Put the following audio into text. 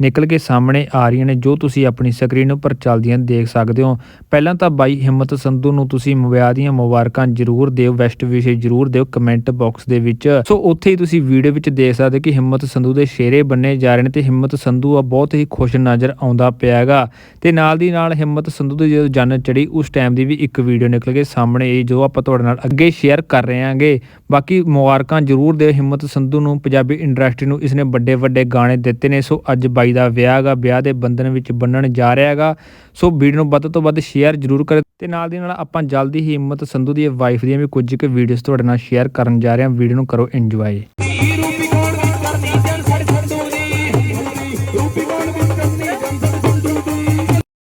ਨਿਕਲ ਕੇ ਸਾਹਮਣੇ ਆ ਰਹੀਆਂ ਨੇ, ਜੋ ਤੁਸੀਂ ਆਪਣੀ ਸਕਰੀਨ ਉੱਪਰ ਚੱਲਦੀਆਂ ਦੇਖ ਸਕਦੇ ਹੋ। ਪਹਿਲਾਂ ਤਾਂ ਬਾਈ ਹਿੰਮਤ ਸੰਧੂ ਨੂੰ ਤੁਸੀਂ ਵਿਆਹ ਦੀਆਂ ਮੁਬਾਰਕਾਂ ਜ਼ਰੂਰ ਦਿਓ ਬੈਸਟ ਵਿਸ਼ੇ ਜ਼ਰੂਰ ਦਿਓ ਕਮੈਂਟ ਬਾਕਸ ਦੇ ਵਿੱਚ। ਸੋ ਉੱਥੇ ਹੀ ਤੁਸੀਂ ਵੀਡੀਓ ਵਿੱਚ ਦੇਖ ਸਕਦੇ ਹੋ ਕਿ ਹਿੰਮਤ ਸੰਧੂ ਦੇ ਸ਼ੇਰੇ ਬੰਨੇ ਜਾ ਰਹੇ ਨੇ ਤੇ ਹਿੰਮਤ ਸੰਧੂ ਆ ਬਹੁਤ ਹੀ ਖੁਸ਼ ਨਜ਼ਰ ਆਉਂਦਾ ਪਿਆ ਹੈਗਾ। ਤੇ ਨਾਲ ਦੀ ਨਾਲ ਹਿੰਮਤ ਸੰਧੂ ਦੀ ਜਦੋਂ ਜਨ ਚੜੀ ਉਸ ਟਾਈਮ ਦੀ ਵੀ ਇੱਕ ਵੀਡੀਓ ਨਿਕਲ ਕੇ ਸਾਹਮਣੇ ਆਈ, ਜੋ ਆਪਾਂ ਤੁਹਾਡੇ ਨਾਲ ਅੱਗੇ ਸ਼ੇਅਰ ਕਰ ਰਹੇ ਹਾਂਗੇ। ਬਾਕੀ ਮੁਬਾਰਕਾਂ ਜ਼ਰੂਰ ਦਿਓ ਹਿੰਮਤ ਸੰਧੂ ਨੂੰ, ਪੰਜਾਬੀ ਇੰਡਸਟਰੀ ਨੂੰ, ਇਸਨੇ ਵੱਡੇ ਵੱਡੇ ਗਾਣੇ ਦਿੱਤੇ ਨੇ। ਸੋ ਅੱਜ ਬਾਈ ਦਾ ਵਿਆਹ ਹੈਗਾ, ਵਿਆਹ ਦੇ ਬੰਧਨ ਵਿੱਚ ਬੰਨਣ ਜਾ ਰਿਹਾ ਹੈਗਾ। ਸੋ ਵੀਡੀਓ ਨੂੰ ਵੱਧ ਤੋਂ ਵੱਧ ਸ਼ੇਅਰ ਜ਼ਰੂਰ ਕਰੇ ਤੇ ਨਾਲ ਦੀ ਨਾਲ ਆਪਾਂ ਜਲਦੀ ਹੀ ਹਿੰਮਤ ਸੰਧੂ ਦੀ ਵਾਈਫ ਦੀਆਂ ਵੀ ਕੁਝ ਕੁ ਵੀਡੀਓਜ਼ ਤੁਹਾਡੇ ਨਾਲ ਸ਼ੇਅਰ ਕਰਨ ਜਾ ਰਹੇ ਹਾਂ। ਵੀਡੀਓ ਨੂੰ ਕਰੋ ਇੰਜੋਏ